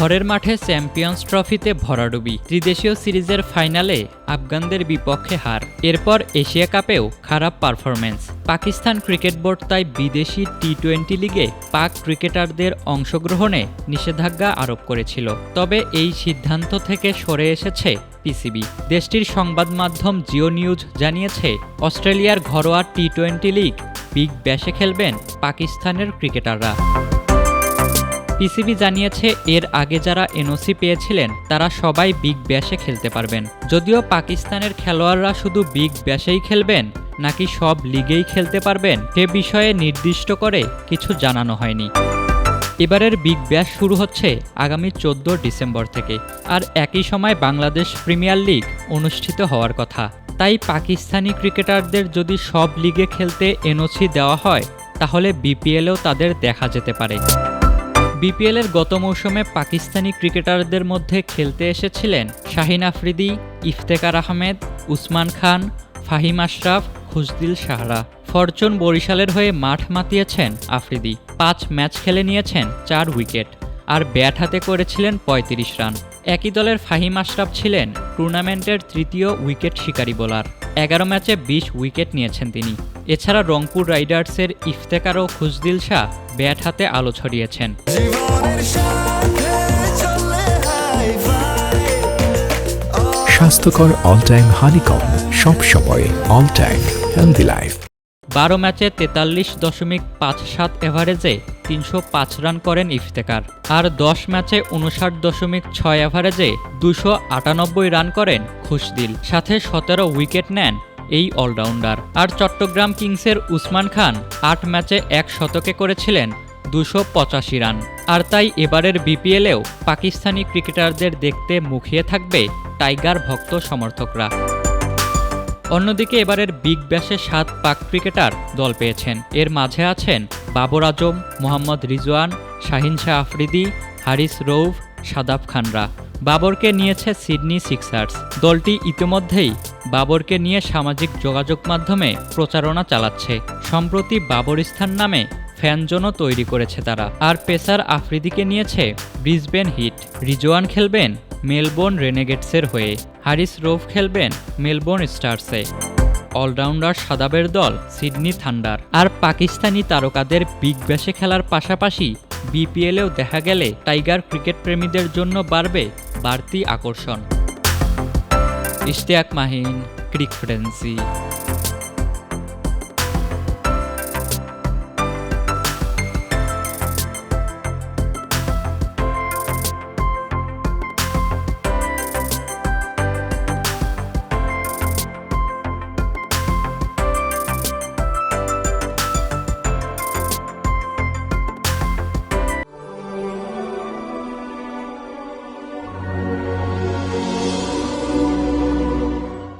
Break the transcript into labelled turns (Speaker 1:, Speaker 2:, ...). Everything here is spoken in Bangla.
Speaker 1: ঘরের মাঠে চ্যাম্পিয়ন্স ট্রফিতে ভরাডুবি, ত্রিদেশীয় সিরিজের ফাইনালে আফগানদের বিপক্ষে হার। এরপর এশিয়া কাপেও খারাপ পারফরম্যান্স। পাকিস্তান ক্রিকেট বোর্ড তাই বিদেশি টি টোয়েন্টি লিগে পাক ক্রিকেটারদের অংশগ্রহণে নিষেধাজ্ঞা আরোপ করেছিল। তবে এই সিদ্ধান্ত থেকে সরে এসেছে পিসিবি। দেশটির সংবাদ মাধ্যম জিও নিউজ জানিয়েছে, অস্ট্রেলিয়ার ঘরোয়া টি টোয়েন্টি লিগ বিগ ব্যাশে খেলবেন পাকিস্তানের ক্রিকেটাররা। পিসিবি জানিয়েছে, এর আগে যারা এনওসি পেয়েছিলেন, তারা সবাই বিগ ব্যাশে খেলতে পারবেন। যদিও পাকিস্তানের খেলোয়াড়রা শুধু বিগ ব্যাশেই খেলবেন, নাকি সব লিগেই খেলতে পারবেন, সে বিষয়ে নির্দিষ্ট করে কিছু জানানো হয়নি। এবারের বিগ ব্যাশ শুরু হচ্ছে আগামী চোদ্দ ডিসেম্বর থেকে, আর একই সময় বাংলাদেশ প্রিমিয়ার লিগ অনুষ্ঠিত হওয়ার কথা। তাই পাকিস্তানি ক্রিকেটারদের যদি সব লিগে খেলতে এনওসি দেওয়া হয়, তাহলে বিপিএলেও তাদের দেখা যেতে পারে। বিপিএলের গত মৌসুমে পাকিস্তানি ক্রিকেটারদের মধ্যে খেলতে এসেছিলেন শাহিন আফ্রিদি, ইফতেকার আহমেদ, উসমান খান, ফাহিম আশরাফ, খুশদিল সাহারা। ফরচুন বরিশালের হয়ে মাঠ মাতিয়েছেন আফ্রিদি। পাঁচ ম্যাচ খেলে নিয়েছেন চার উইকেট আর ব্যাট হাতে করেছিলেন ৩৫ রান। একই দলের ফাহিম আশরাফ ছিলেন টুর্নামেন্টের তৃতীয় উইকেট শিকারী বোলার। এগারো ম্যাচে বিশ উইকেট নিয়েছেন তিনি। এছাড়া রংপুর রাইডার্সের ইফতেকার ও খুশদিল শাহ ব্যাট হাতে আলো ছড়িয়েছেন।
Speaker 2: স্বাস্থ্যকর অল টাইম হানিকম সব সময় অল টাইম হেলদি লাইফ
Speaker 1: বারো ম্যাচে তেতাল্লিশ দশমিক পাঁচ সাত এভারেজে তিনশো পাঁচ রান করেন ইফতেকার। আর দশ ম্যাচে উনষাট দশমিক ছয় এভারেজে দুশো আটানব্বই রান করেন খুশদিল। সাথে সতেরো উইকেট নেন এই অলরাউন্ডার। আর চট্টগ্রাম কিংসের উসমান খান আট ম্যাচে এক শতকে করেছিলেন দুশো পঁচাশি রান। আর তাই এবারের বিপিএলেও পাকিস্তানি ক্রিকেটারদের দেখতে মুখিয়ে থাকবে টাইগার ভক্ত সমর্থকরা। অন্যদিকে এবারের বিগ ব্যাশে সাত পাক ক্রিকেটার দল পেয়েছেন। এর মাঝে আছেন বাবর আজম, মোহাম্মদ রিজওয়ান, শাহিন শাহ আফ্রিদি, হারিস রৌফ, সাদাব খানরা। বাবরকে নিয়েছে সিডনি সিক্সার্স। দলটি ইতিমধ্যেই বাবরকে নিয়ে সামাজিক যোগাযোগ মাধ্যমে প্রচারণা চালাচ্ছে। সম্প্রতি বাবরিস্তান নামে ফ্যানজোনও তৈরি করেছে তারা। আর পেসার আফ্রিদিকে নিয়েছে ব্রিসবেন হিট। রিজওয়ান খেলবেন মেলবোর্ন রেনেগেটসের হয়ে। হারিস রোফ খেলবেন মেলবোর্ন স্টার্সে। অলরাউন্ডার সাদাবের দল সিডনি থান্ডার। আর পাকিস্তানি তারকাদের বিগ ব্যাশে খেলার পাশাপাশি বিপিএলেও দেখা গেলে টাইগার ক্রিকেট প্রেমীদের জন্য বাড়বে বাড়তি আকর্ষণ। ইশতিয়াক মাহিন ক্রিক ফ্রেন্সি।